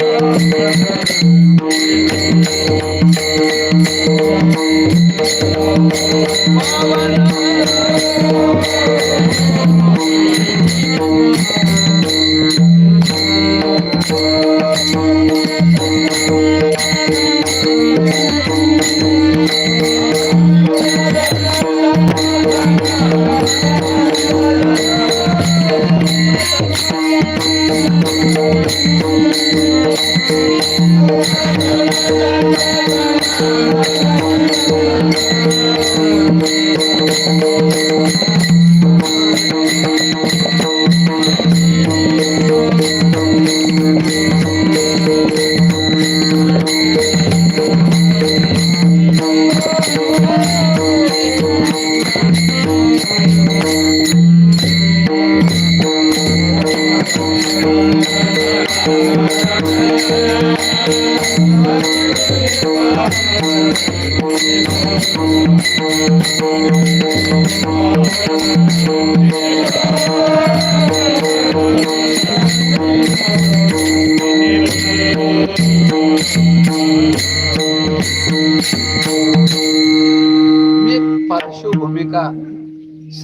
Thank you.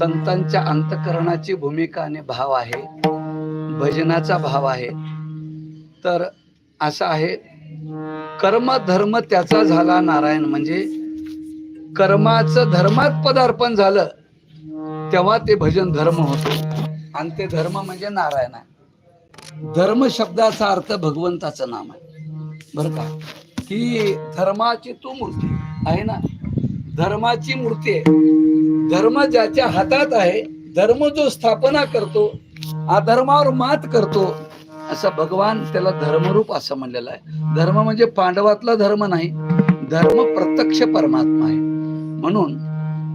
संतांच्या अंतकरणाची भूमिका आणि भाव आहे भजनाचा भाव आहे. तर असा आहे कर्म धर्म त्याचा झाला नारायण. म्हणजे कर्माचं धर्मात पदार्पण झालं तेव्हा ते भजन धर्म होतो. आणि ते धर्म म्हणजे नारायण आहे. धर्म शब्दाचा अर्थ भगवंताचं नाम आहे. बरं का? की धर्माची तू मूर्ती आहे ना? धर्माची मूर्ती आहे. धर्म ज्याच्या हातात आहे धर्म जो स्थापना करतो अधर्मावर मात करतो असं भगवान त्याला धर्मरूप असं म्हणलेलं आहे. धर्म म्हणजे पांडवातला धर्म नाही धर्म प्रत्यक्ष परमात्मा आहे. म्हणून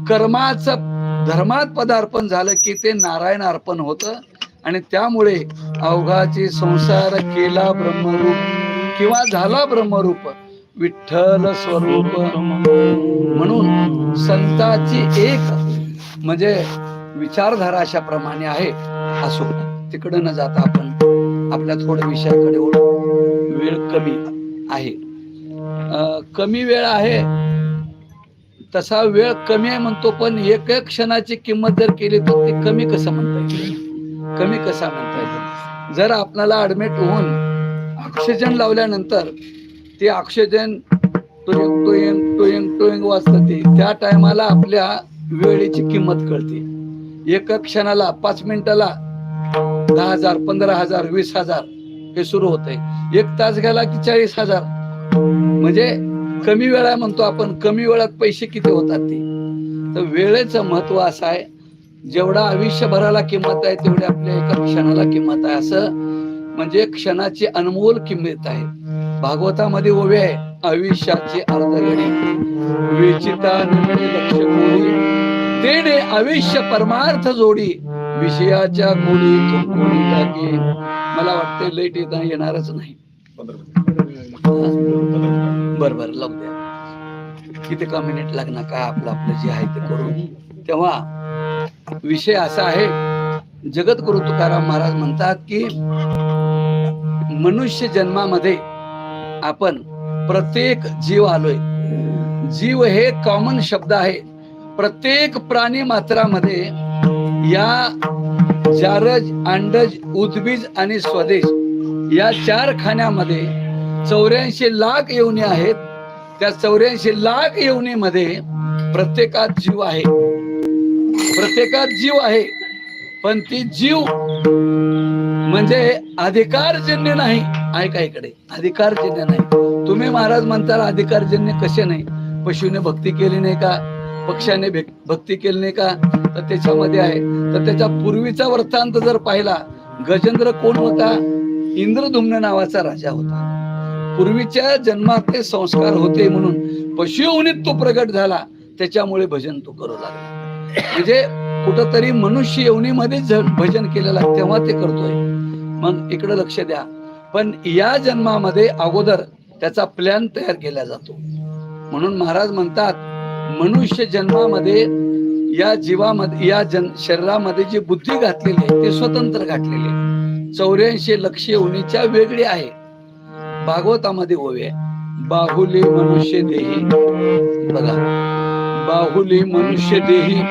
कर्माचं धर्मात पदार्पण झालं की ते नारायण अर्पण होतं आणि त्यामुळे अवघाचे संसार केला ब्रह्मरूप किंवा झाला ब्रह्मरूप. विठ्ठल स्वरूप. म्हणून संताची एक म्हणजे विचारधारा अशा प्रमाणे आहे असो. तिकडे न जाता आपण आपल्या थोड्या विषयाकडे वेळ. कमी आहे. कमी वेळ आहे. तसा वेळ कमी आहे म्हणतो पण एक एक क्षणाची किंमत जर केली तर ते कमी कसं म्हणता येईल? कमी कसा म्हणता येईल? जर आपल्याला ऍडमिट होऊन ऑक्सिजन लावल्यानंतर ते ऑक्सिजन टोयंग टोयंग टोयंग टोयंग वाजतं ते त्या टायमाला आपल्या वेळेची किंमत कळते. एका क्षणाला पाच मिनिटाला दहा हजार पंधरा हजार वीस हजार हे सुरू होतंय एक तास गेला की चाळीस हजार. म्हणजे कमी वेळा म्हणतो आपण कमी वेळात पैसे किती होतात ते. तर वेळेचं महत्त्व असं आहे जेवढा आयुष्यभराला किंमत आहे तेवढी आपल्या एका क्षणाला किंमत आहे. असं म्हणजे क्षणाची अनमोल किंमत आहे. भागवतामध्ये ओवे आहे. आयुष्याचे अर्धगडी विचिता लक्ष तेने आयुष्य परमार्थ जोडी. विषयाच्या कोणी कोणी टाके मला वाटते लेट येता येणारच नाही. बर बर लावू द्या. किती का मिनिट लागणार काय आपलं आपलं जे आहे ते करून तेव्हा विषय असा आहे. जगद्गुरु तुकाराम महाराज म्हणतात की मनुष्य जन्मामध्ये आपण प्रत्येक जीव आलोय. जीव हे कॉमन शब्द आहे. प्रत्येक प्राणी मात्रामध्ये या जारज अंडज उद्बीज आणि स्वदेश या चार खाण्यामध्ये चौऱ्याऐंशी लाख येवणी आहेत. त्या चौऱ्याऐंशी लाख येवणीमध्ये प्रत्येकात जीव आहे. प्रत्येकात जीव आहे. पण ती जीव म्हणजे अधिकारजन्य नाही. ऐका इकडे. अधिकारजन्य नाही. तुम्ही महाराज म्हणता अधिकारजन्य कसे नाही? पशुने भक्ती केली नाही का? पक्षाने भक्ती केली नाही का? तर त्याच्यामध्ये आहे. तर त्याच्या पूर्वीचा वृत्तांत जर पाहिला गजेंद्र कोण होता? इंद्रधुम्न नावाचा राजा होता. पूर्वीच्या जन्मातले संस्कार होते म्हणून पशुयोनीत तो प्रगट झाला. त्याच्यामुळे भजन तो करू लागला. म्हणजे कुठंतरी मनुष्य येवणीमध्ये भजन केलेलं तेव्हा ते करतोय. मग इकडे लक्ष द्या. पण या जन्मामध्ये अगोदर त्याचा प्लॅन तयार केला जातो. म्हणून महाराज म्हणतात मनुष्य जन्मामध्ये या जीवामध्ये या जन शरीरामध्ये जी बुद्धी घातलेली आहे ते स्वतंत्र घातलेली आहे. चौऱ्याऐंशी लक्ष उनीच्या वेगळी आहे. भागवतामध्ये ओवे आहे. बाहुली मनुष्य देही. बघा. बाहुली मनुष्य देही.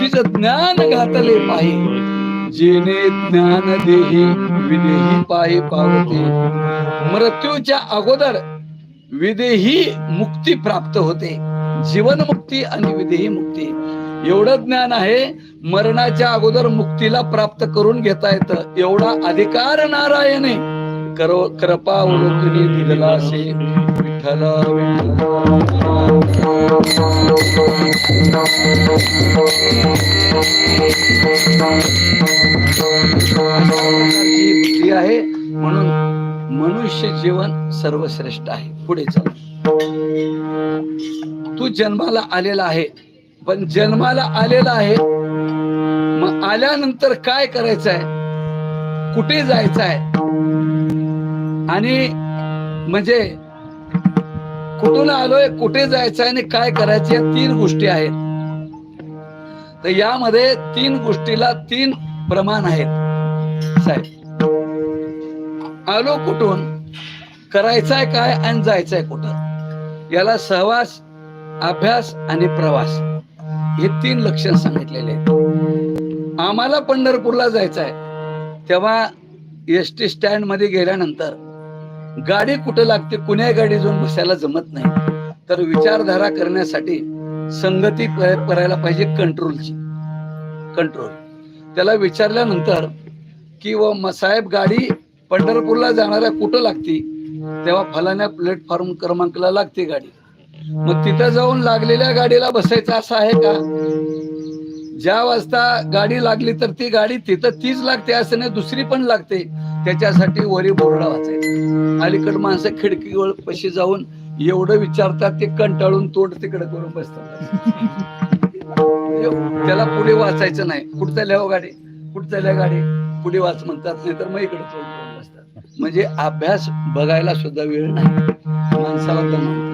तिचं ज्ञान घातले पाहि जेने ज्ञान देही विदेही पाहि पावते. मृत्यूच्या अगोदर विदेही मुक्ती प्राप्त होते. जीवन मुक्ती आणि विदेही मुक्ती. एवढं ज्ञान आहे मरणाच्या अगोदर मुक्तीला प्राप्त करून घेता येतं. एवढा अधिकार नारायणे. कृपा दिलेला असे विठ्ठल बुद्धी आहे म्हणून मनुष्य जीवन सर्वश्रेष्ठ आहे. पुढे चल. तू जन्माला आलेला आहे पण जन्माला आलेला आहे मग आल्यानंतर काय करायचं आहे? कुठे जायचं आहे? आणि म्हणजे कुठून आलोय कुठे जायचं आणि काय करायचं या तीन गोष्टी आहेत. तर यामध्ये तीन गोष्टीला तीन प्रमाण आहेत. साहेब आलो कुठून करायचंय काय आणि जायचंय कुठं? याला सहवास अभ्यास आणि प्रवास हे तीन लक्षण सांगितलेले आहेत. आम्हाला पंढरपूरला जायचं आहे तेव्हा एस टी स्टँडमध्ये गेल्यानंतर गाडी कुठं लागते कुण्या गाडी जाऊन बसायला जमत नाही. तर विचारधारा करण्यासाठी संगती करायला पाहिजे कंट्रोलची कंट्रोल त्याला विचारल्यानंतर की व साहेब गाडी पंढरपूरला जाणाऱ्या कुठं लागती? तेव्हा फलाण्या प्लॅटफॉर्म क्रमांकला लागते गाडी. मग तिथं जाऊन लागलेल्या गाडीला बसायचं असं आहे का? ज्या वाजता गाडी लागली तर ती गाडी तिथं तीच लागते असं नाही दुसरी पण लागते. त्याच्यासाठी वरी बोर्डा वाचायचं. अलीकड माणसं खिडकीवर पशी जाऊन एवढं विचारतात ते कंटाळून तोंड तिकडे करून बसतात. त्याला पुढे वाचायचं नाही. कुठं चालल्या हो गाडी? कुठं लिहा गाडी? पुढे वाच म्हणतात नाही तर मग इकडे तोंड करून बसतात. म्हणजे अभ्यास बघायला सुद्धा वेळ नाही. माणसाला तर म्हणतात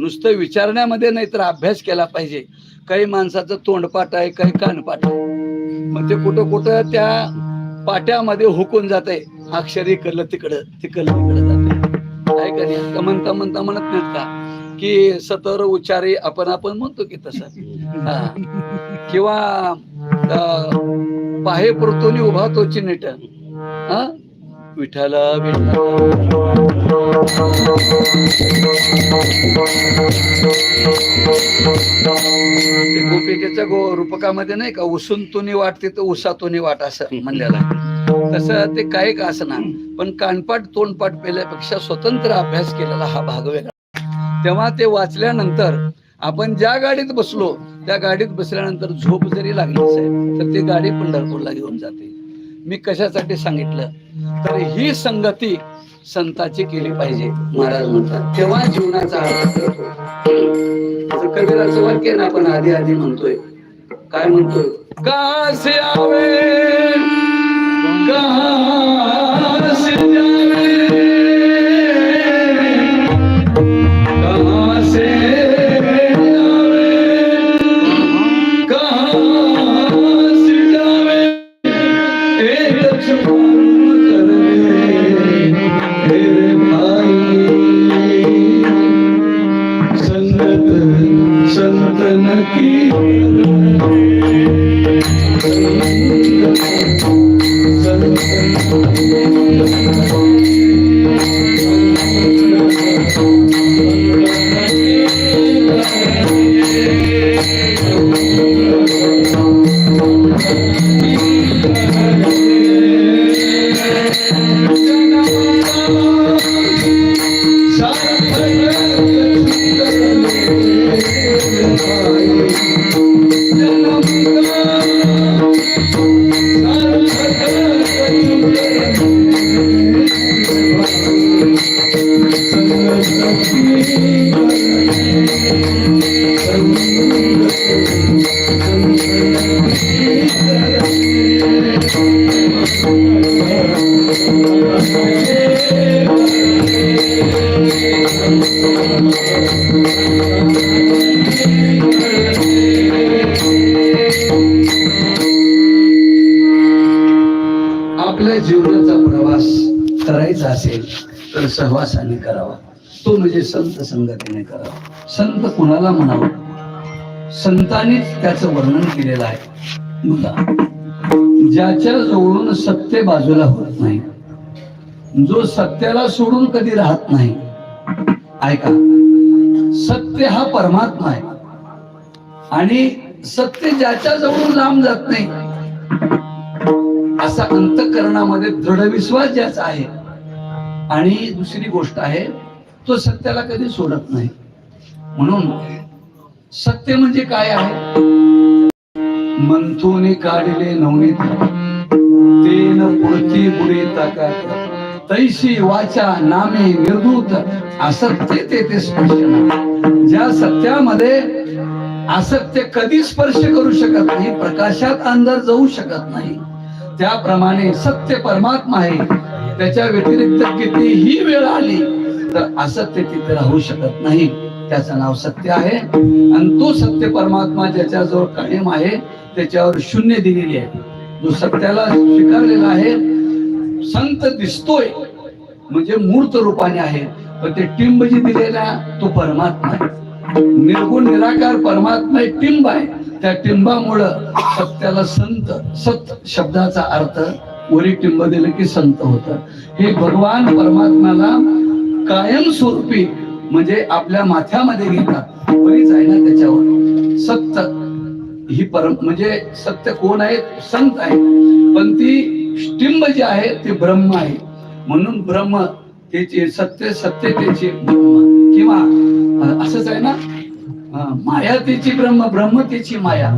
नुसतं विचारण्यामध्ये नाही तर अभ्यास केला पाहिजे. काही माणसाचं तोंडपाठ आहे काही कानपाठ आहे. मग ते कुठं कुठं त्या पाट्यामध्ये हुकून जात आहे अक्षर इकडलं तिकडं तिकडलं तिकडं जात आहे का नाही? का म्हणता म्हणता म्हणत नाहीत का? की सतर उच्चारे आपण आपण म्हणतो की तसं. किंवा पाहे पुरतोनी उभा तो नीट हा? विठाला ते गोपिकेच्या गो रूपकामध्ये नाही का उसून तुनी वाटते तर उसातुनी वाट असं म्हणलेला तसं ते काय का असं ना पण कानपाट तोंडपाठ पेल्यापेक्षा स्वतंत्र अभ्यास केलेला हा भाग वेगळा. तेव्हा ते वाचल्यानंतर आपण ज्या गाडीत बसलो त्या गाडीत बसल्यानंतर झोप जरी लागली तर ती गाडी पंढरपूरला घेऊन जाते. मी कशासाठी सांगितलं? तर ही संगती संताची केली पाहिजे महाराज म्हणतात. तेव्हा जीवनाचा अर्थ कबीराचं वाक्य ना आपण आधी आधी म्हणतोय. काय म्हणतोय? कासे आवे? की आपल्या जीवनाचा प्रवास करायचा असेल तर सहवासाने करावा. तो म्हणजे संत संगतीने करावा. संत कुणाला म्हणावा? संतांनीच त्याचं वर्णन केलेलं आहे. बघा ज्याच्या जवळून सत्य बाजूला होत नाही जो सत्याला सोडून कधी राहत नाही ऐका सत्य हा परमात्मा आहे. आणि सत्य ज्याच्या जवळून लांब जात नाही असा अंतकरणामध्ये दृढ विश्वास ज्याचा आहे आणि दुसरी गोष्ट आहे तो सत्याला कधी सोडत नाही. म्हणून सत्य म्हणजे काय आहे? मंथूने काढले नवनीत तेन पुढती बुडे ताकात. तैशी वाचा नामे निर्धूत असत्य ते ते स्पर्श ज्या सत्यामध्ये असत्य कधी स्पर्श करू शकत नाही प्रकाशात अंदर जाऊ शकत नाही त्याप्रमाणे सत्य परमात्मा आहे. त्याच्या व्यतिरिक्त कितीही वेळ आली तर असत्य तिथे राहू शकत नाही. त्याचं नाव सत्य आहे. आणि तो सत्य परमात्मा ज्याच्याजवळ कायम आहे त्याच्यावर शून्य दिलेली आहे. जो सत्याला स्वीकारलेला आहे संत दिसतोय म्हणजे मूर्त रूपाने आहे पण ते टिंब दिलेला तो परमात्मा आहे. निर्गुण निराकार परमात्मा एक टिंब आहे. त्या टिंबामुळं सत्याला संत सत शब्दाचा अर्थ वरी टिंब दिलं की संत होत. हे भगवान परमात्म्याला कायम स्वरूपी म्हणजे आपल्या माथ्यामध्ये घेतात बरीच आहे ना त्याच्यावर. सत्य. ही परम म्हणजे सत्य कोण आहे? संत आहे. पण ती स्टिंब जे आहे ते ब्रह्म आहे. म्हणून ब्रह्म त्याचे सत्य सत्य त्याचे ब्रह्म. किंवा असंच आहे ना? माया त्याची ब्रह्म ब्रह्म त्याची माया.